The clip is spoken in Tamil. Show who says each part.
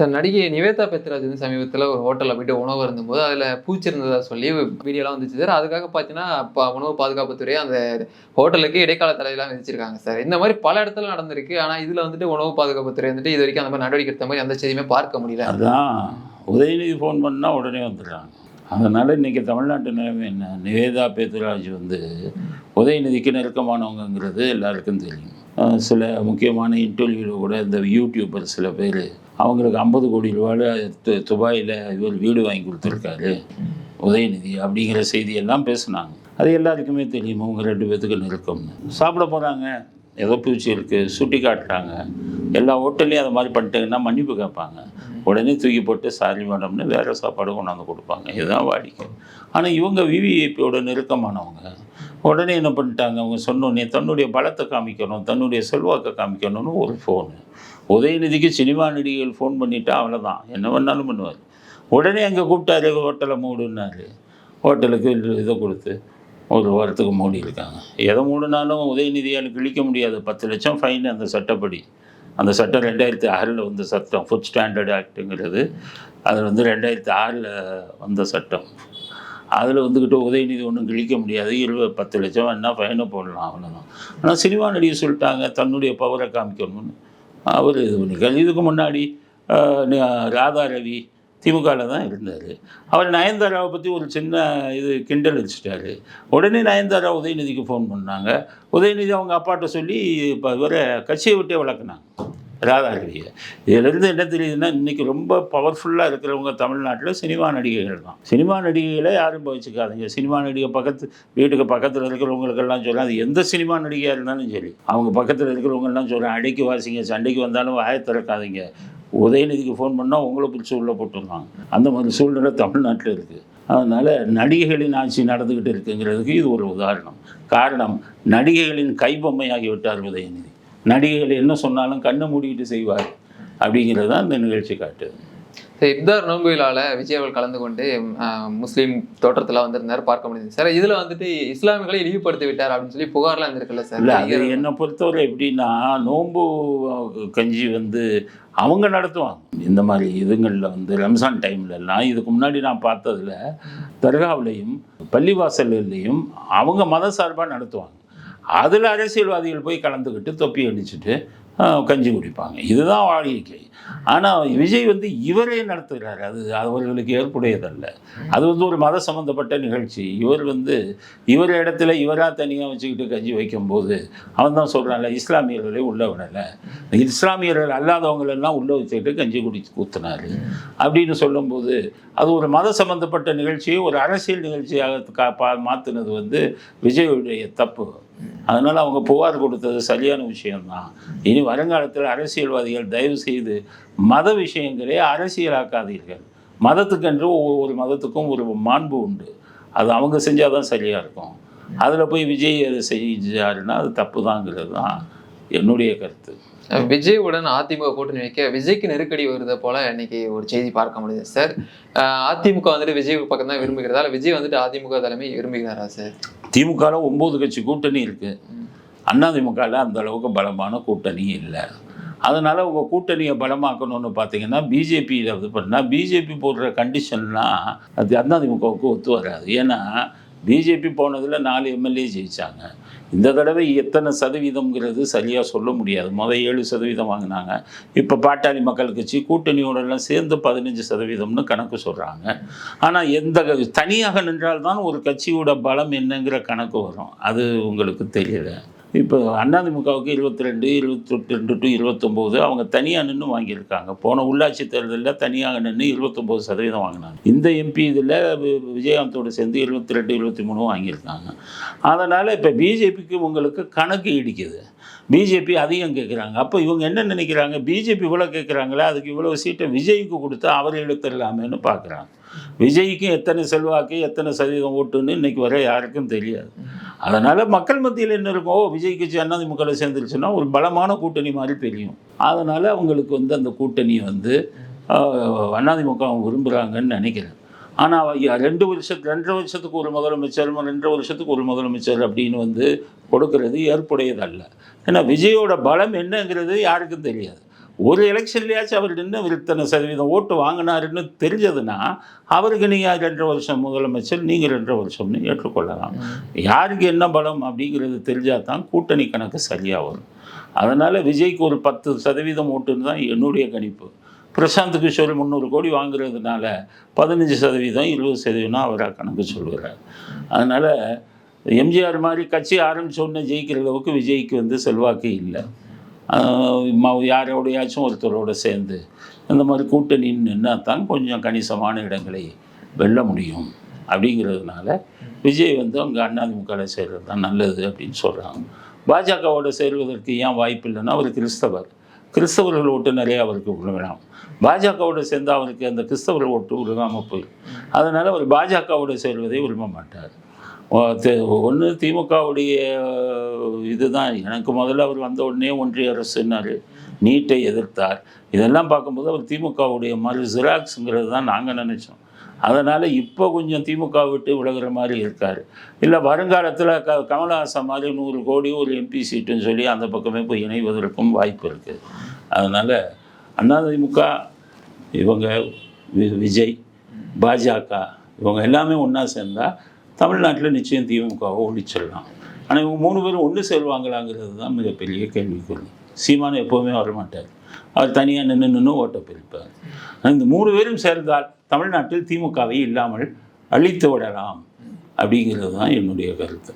Speaker 1: சார் நடிகை நிவேதா பெத்ராஜ் வந்து சமீபத்தில் ஒரு ஹோட்டலில் போயிட்டு உணவு இருந்தபோது அதில் பூச்சி இருந்ததா சொல்லி வீடியோலாம் வந்துச்சு சார். அதுக்காக பார்த்தீங்கன்னா இப்போ உணவு பாதுகாப்புத்துறை அந்த ஹோட்டலுக்கு இடைக்கால தடையெல்லாம் விதிச்சிருக்காங்க சார். இந்த மாதிரி பல இடத்துல நடந்திருக்கு. ஆனால் இதில் வந்துட்டு உணவு பாதுகாப்புத்துறை வந்துட்டு இது வரைக்கும் அந்த மாதிரி நடவடிக்கை எடுத்த மாதிரி எந்த செய்தியுமே பார்க்க முடியல.
Speaker 2: அதுதான் உதயநிதி ஃபோன் பண்ணால் உடனே வந்துடுறாங்க. அதனால் இன்றைக்கி தமிழ்நாட்டு நிலைமை என்ன? நிவேதா பேத்துராஜ் வந்து உதயநிதிக்கு நெருக்கமானவங்கங்கிறது எல்லாருக்கும் தெரியும். சில முக்கியமான இன்டர்வியூவில் கூட இந்த யூடியூபர் சில பேர் அவங்களுக்கு ஐம்பது கோடி ரூபாயில் துபாயில் இவர் வீடு வாங்கி கொடுத்துருக்காரு. உதயநிதி அப்படிங்கிற செய்தியெல்லாம் பேசுனாங்க. அது எல்லாருக்குமே தெரியும். அவங்க ரெண்டு பேத்துக்கு நெருக்கம்னு சாப்பிட போகிறாங்க ஏதோ பூச்சி இருக்குது சுட்டி காட்டுறாங்க. எல்லா ஹோட்டல்லையும் அதை மாதிரி பண்ணிட்டாங்கன்னா மன்னிப்பு கேட்பாங்க. உடனே தூக்கி போட்டு சாரி மேடம்னு வேறு சாப்பாடு கொண்டாந்து கொடுப்பாங்க. இதுதான் வாடிக்கை. ஆனால் இவங்க விவிஐபியோட நெருக்கமானவங்க. உடனே என்ன பண்ணிட்டாங்க? அவங்க சொன்னோடனே தன்னுடைய பலத்தை காமிக்கணும் தன்னுடைய செல்வாக்கை காமிக்கணும்னு ஒரு ஃபோனு உதயநிதிக்கு சினிமா நடிகைகள் ஃபோன் பண்ணிவிட்டா அவ்வளோதான் என்ன வேணாலும் பண்ணுவார். உடனே அங்கே கூப்பிட்டாரு ஹோட்டலை மூடுன்னாரு. ஹோட்டலுக்கு இதை கொடுத்து ஒரு வாரத்துக்கு மூடி இருக்காங்க எதை மூடினாலும் உதயநிதியால் கிழிக்க முடியாது. பத்து லட்சம் ஃபைன் அந்த சட்டப்படி. அந்த சட்டம் ரெண்டாயிரத்தி ஆறில் வந்த சட்டம். ஃபுட் ஸ்டாண்டர்ட் ஆக்ட்டுங்கிறது அது வந்து ரெண்டாயிரத்தி ஆறில் வந்த சட்டம். அதில் வந்துக்கிட்டு உதயநிதி ஒன்றும் கிழிக்க முடியாது. இருபது பத்து லட்சம் வேணால் ஃபைனை போடலாம் அவ்வளோதான் ஆனால் சினிமா நடிகர் சொல்லிட்டாங்க தன்னுடைய பவரை காமிக்கணும்னு. அவர் இது பண்ணிக்கார். இதுக்கு முன்னாடி ராதா ரவி திமுகவில் தான் இருந்தார். அவர் நயன்தாராவை பற்றி ஒரு சின்ன இது கிண்டல் அடிச்சிட்டாரு. உடனே நயன்தாரா உதயநிதிக்கு ஃபோன் பண்ணாங்க. உதயநிதி அவங்க அப்பாட்ட சொல்லி இப்போ இவரை கட்சியை விட்டே வளர்க்குனாங்க. ராதாரவியை இதிலிருந்து என்ன தெரியுதுன்னா இன்றைக்கி ரொம்ப பவர்ஃபுல்லாக இருக்கிறவங்க தமிழ்நாட்டில் சினிமா நடிகைகள் தான். சினிமா நடிகைகளை யாரும் வச்சுக்காதீங்க சினிமா நடிகை பக்கத்து வீட்டுக்கு பக்கத்தில் இருக்கிறவங்களுக்கெல்லாம் சொல்கிறேன் அது எந்த சினிமா நடிகையாக இருந்தாலும் சரி அவங்க பக்கத்தில் இருக்கிறவங்கெல்லாம் சொல்கிறேன் அடைக்கு வாசிங்க சண்டைக்கு வந்தாலும் வாயை திறக்காதீங்க. உதயநிதிக்கு ஃபோன் பண்ணால் உங்களை பிடிச்சி உள்ளே போட்டுருந்தாங்க அந்த மாதிரி சூழ்நிலை தமிழ்நாட்டில் இருக்குது அதனால் நடிகைகளின் ஆட்சி நடந்துக்கிட்டு இருக்குங்கிறதுக்கு இது ஒரு உதாரணம். காரணம் நடிகைகளின் கைபொம்மையாகிவிட்டார் உதயநிதி. நடிகைகள் என்ன சொன்னாலும் கண்ணை மூடிக்கிட்டு செய்வார். அப்படிங்கிறது தான் இந்த நிகழ்ச்சி காட்டுது.
Speaker 1: சார் இப்தார் நோன்பு விழாவில் விஜய் அவர்கள் கலந்து கொண்டு முஸ்லீம் தோற்றத்தில் வந்திருந்தார் பார்க்க முடியுது சார் இதில் வந்துட்டு இஸ்லாமியர்களை இழிவுபடுத்தி விட்டார் அப்படின்னு சொல்லி புகார்லாம் இருந்திருக்குல்ல சார்?
Speaker 2: இல்லை அது என்னை பொறுத்தவரை எப்படின்னா நோன்பு கஞ்சி வந்து அவங்க நடத்துவாங்க. இந்த மாதிரி இதுங்களில் வந்து ரம்ஜான் டைம்லலாம் இதுக்கு முன்னாடி நான் பார்த்ததுல தர்காவிலையும் பள்ளிவாசல்லையும் அவங்க மத சார்பாக நடத்துவாங்க. அதில் அரசியல்வாதிகள் போய் கலந்துக்கிட்டு தொப்பி அடிச்சுட்டு கஞ்சி குடிப்பாங்க. இதுதான் வாடிக்கை ஆனால் விஜய் வந்து இவரே நடத்துகிறார். அது அவர்களுக்கு ஏற்புடையதல்ல. அது வந்து ஒரு மத சம்மந்தப்பட்ட நிகழ்ச்சி. இவர் வந்து இவர் இடத்துல இவராக தனியாக வச்சுக்கிட்டு கஞ்சி வைக்கும்போது அவன் தான் சொல்கிறான்ல இஸ்லாமியர்களே உள்ளே விடலை. இஸ்லாமியர்கள் அல்லாதவங்களெல்லாம் உள்ளே வச்சுக்கிட்டு கஞ்சி குடி ஊத்துனாரு. அப்படின்னு சொல்லும்போது அது ஒரு மத சம்மந்தப்பட்ட நிகழ்ச்சியை ஒரு அரசியல் நிகழ்ச்சியாக கா பா மாற்றினது வந்து விஜயுடைய தப்பு. அதனால் அவங்க புகார் கொடுத்தது சரியான விஷயம்தான். இனி வருங்காலத்தில் அரசியல்வாதிகள் தயவு செய்து மத விஷயங்களே அரசியலாக்காதீர்கள். மதத்துக்கென்று ஒவ்வொரு மதத்துக்கும் ஒரு மாண்பு உண்டு. அது அவங்க செஞ்சால் தான் சரியாக இருக்கும். அதில் போய் விஜய் அதை செஞ்சாருன்னா அது தப்பு தாங்கிறது தான் என்னுடைய கருத்து.
Speaker 1: விஜயுடன் அதிமுக கூட்டணி வைக்க விஜய்க்கு நெருக்கடி வருது போல இன்னைக்கு ஒரு செய்தி பார்க்க முடியுது சார். அதிமுக வந்துட்டு விஜய் பக்கம் தான் விரும்புகிறதா விஜய் வந்துட்டு அதிமுக தலைமை விரும்புகிறாரா சார்?
Speaker 2: திமுகவில் ஒம்பது கட்சி கூட்டணி இருக்குது அதிமுகவில் அந்த அளவுக்கு பலமான கூட்டணி இல்லை. அதனால் உங்கள் கூட்டணியை பலமாக்கணும்னு பார்த்தீங்கன்னா பிஜேபியில் இது பண்ணால் பிஜேபி போடுற கண்டிஷன்லாம் அது அதிமுகவுக்கு ஒத்து வராது. ஏன்னா பிஜேபி போனதில் நாலு எம்எல்ஏ ஜெயிச்சாங்க. இந்த தடவை எத்தனை சதவீதம்ங்கிறது சரியாக சொல்ல முடியாது. முதல் ஏழு சதவீதம் வாங்கினாங்க. இப்போ பாட்டாளி மக்கள் கட்சி கூட்டணியோடலாம் சேர்ந்து பதினஞ்சு சதவீதம்னு கணக்கு சொல்கிறாங்க ஆனால் எந்த தனியாக நின்றால்தான் ஒரு கட்சியோட பலம் என்னங்கிற கணக்கு வரும். அது உங்களுக்கு தெரியல. இப்போ அதிமுகவுக்கு இருபத்தி ரெண்டு இருபத்தி ரெண்டு டு இருபத்தொம்போது அவங்க தனியாக நின்று வாங்கியிருக்காங்க. போன உள்ளாட்சி தேர்தலில் தனியாக நின்று இருபத்தொம்போது சதவீதம் வாங்கினாங்க. இந்த எம்பி இதில் விஜயகாந்தோடு சேர்ந்து இருபத்தி ரெண்டு இருபத்தி மூணு வாங்கியிருக்காங்க. அதனால் இப்போ பிஜேபிக்கு உங்களுக்கு கணக்கு இடிக்குது. பிஜேபி அதிகம் கேட்குறாங்க. அப்போ இவங்க என்ன நினைக்கிறாங்க? பிஜேபி இவ்வளோ கேட்குறாங்களே? அதுக்கு இவ்வளோ சீட்டை விஜய்க்கு கொடுத்து அவர் இழுத்துடலாமேன்னு பார்க்குறாங்க. விஜய்க்கு எத்தனை செல்வாக்கு எத்தனை சதவீதம் ஓட்டுன்னு இன்றைக்கி வர யாருக்கும் தெரியாது. அதனால் மக்கள் மத்தியில் என்ன இருக்கும் ஓ விஜய் கட்சி அதிமுகவில் சேர்ந்துருச்சுன்னா ஒரு பலமான கூட்டணி மாதிரி தெரியும். அதனால் அவங்களுக்கு வந்து அந்த கூட்டணியை வந்து அண்ணாதிமுக அவங்க விரும்புகிறாங்கன்னு நினைக்கிறேன். ஆனால் ரெண்டு வருஷத்து ரெண்டரை வருஷத்துக்கு ஒரு முதலமைச்சர் ரெண்டரை வருஷத்துக்கு ஒரு முதலமைச்சர் அப்படின்னு வந்து கொடுக்கறது ஏற்புடையதல்ல. ஏன்னா விஜயோட பலம் என்னங்கிறது யாருக்கும் தெரியாது. ஒரு எலெக்ஷன்லயாச்சும் அவர் நின்று அவர் இத்தனை சதவீதம் ஓட்டு வாங்கினாருன்னு தெரிஞ்சதுன்னா அவருக்கு நீங்கள் ரெண்டரை வருஷம் முதலமைச்சர் நீங்கள் ரெண்டரை வருஷம்னு ஏற்றுக்கொள்ளலாம். யாருக்கு என்ன பலம் அப்படிங்கிறது தெரிஞ்சால் தான் கூட்டணி கணக்கு சரியாக வரும். அதனால் விஜய்க்கு ஒரு பத்து சதவீதம் ஓட்டுன்னு தான் என்னுடைய கணிப்பு. பிரசாந்த் கிஷோர் முந்நூறு கோடி வாங்குறதுனால பதினஞ்சு சதவீதம் இருபது சதவீதம் அவராக கணக்கு சொல்கிறார் அதனால் எம்ஜிஆர் மாதிரி கட்சி ஆரம்பிச்ச உடனே ஜெயிக்கிற அளவுக்கு விஜய்க்கு வந்து செல்வாக்கு இல்லை. யாரோடையாச்சும் ஒருத்தரோட சேர்ந்து இந்த மாதிரி கூட்டணின்னா தான் கொஞ்சம் கணிசமான இடங்களை வெல்ல முடியும் அப்படிங்கிறதுனால விஜய் வந்து அங்கே அண்ணாதிமுகவில் சேர்றது தான் நல்லது அப்படின்னு சொல்கிறாங்க பாஜகவோட சேருவதற்கு ஏன் வாய்ப்பு இல்லைன்னா அவர் கிறிஸ்தவர். கிறிஸ்தவர்கள் ஓட்டு நிறைய அவருக்கு விழுகலாம் பாஜகவோட சேர்ந்து அவருக்கு அந்த கிறிஸ்தவர்கள் ஓட்டு விழுகாமல் போயிடும். அதனால் அவர் பாஜகவோட சேர்வதை விரும்ப மாட்டார். ஒன்று திமுகவுடைய இதுதான். எனக்கு முதல்ல அவர் வந்த உடனே ஒன்றிய அரசுன்னார் நீட்டை எதிர்த்தார். இதெல்லாம் பார்க்கும்போது அவர் திமுகவுடைய மறு ஜிராக்ஸுங்கிறது தான் நாங்கள் நினச்சோம். அதனால் இப்போ கொஞ்சம் திமுக விட்டு விலகிற மாதிரி இருக்கார். இல்லை வருங்காலத்தில் க கமலஹாசன் மாதிரி நூறு கோடி ஒரு எம்பி சீட்டுன்னு சொல்லி அந்த பக்கமே போய் இணைவதற்கும் வாய்ப்பு இருக்குது அதனால் அதிமுக இவங்க வி- விஜய் பாஜக இவங்க எல்லாமே ஒன்றா சேர்ந்தால் தமிழ்நாட்டில் நிச்சயம் திமுகவை ஒழிச்சிடலாம் ஆனால் இவங்க மூணு பேரும் ஒன்று செல்வாங்களாங்கிறது தான் மிகப்பெரிய கேள்விக்குறி. சீமான் எப்போவுமே வரமாட்டார். அவர் தனியாக நின்று நின்று ஓட்டை பிரிப்பார். இந்த மூணு பேரும் சேர்ந்தால் தமிழ்நாட்டில் திமுகவை இல்லாமல் அழித்து விடலாம் அப்படிங்கிறது தான் என்னுடைய கருத்து.